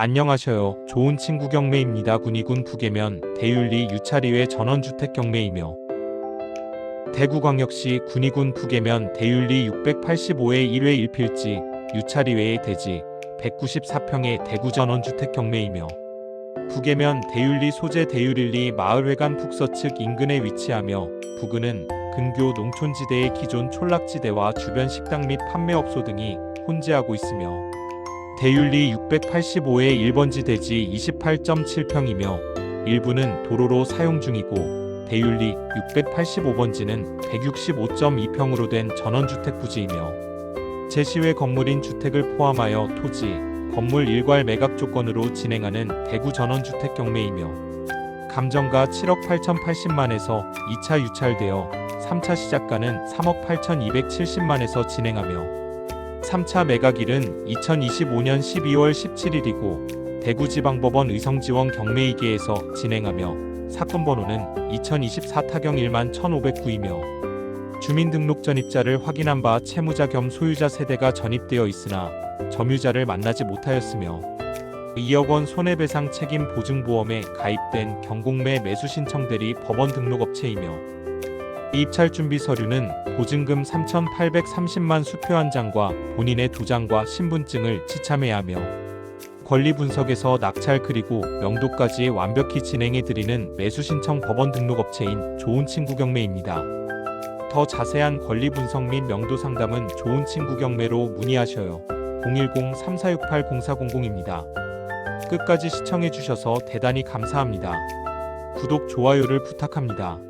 안녕하셔요. 좋은 친구 경매입니다. 군위군 북계면 대윤리 유차리회 전원주택 경매이며 대구광역시 군위군 북계면 대윤리 685의 1회 1필지 유차리회의 대지 194평의 대구 전원주택 경매이며 북계면 대윤리 소재 대율일리 마을회관 북서 측 인근에 위치하며 북은은 근교 농촌지대의 기존 촌락지대와 주변 식당 및 판매업소 등이 혼재하고 있으며 대윤리 685의 1번지 대지 28.7평이며 일부는 도로로 사용 중이고 대윤리 685번지는 165.2평으로 된 전원주택 부지이며 제시외 건물인 주택을 포함하여 토지, 건물 일괄 매각 조건으로 진행하는 대구 전원주택 경매이며 감정가 7억 8,080만에서 2차 유찰되어 3차 시작가는 3억 8,270만에서 진행하며 3차 매각일은 2025년 12월 17일이고 대구지방법원 의성지원 경매이계에서 진행하며 사건 번호는 2024 타경 1만 1,509이며 주민등록 전입자를 확인한 바 채무자 겸 소유자 세대가 전입되어 있으나 점유자를 만나지 못하였으며 2억 원 손해배상 책임 보증보험에 가입된 경공매 매수 신청 대리 법원 등록업체이며 입찰 준비 서류는 보증금 3,830만 수표 한 장과 본인의 도장과 신분증을 지참해야 하며 권리 분석에서 낙찰 그리고 명도까지 완벽히 진행해 드리는 매수 신청 법원 등록 업체인 좋은 친구 경매입니다. 더 자세한 권리 분석 및 명도 상담은 좋은 친구 경매로 문의하셔요. 010-3468-0400입니다. 끝까지 시청해 주셔서 대단히 감사합니다. 구독, 좋아요를 부탁합니다.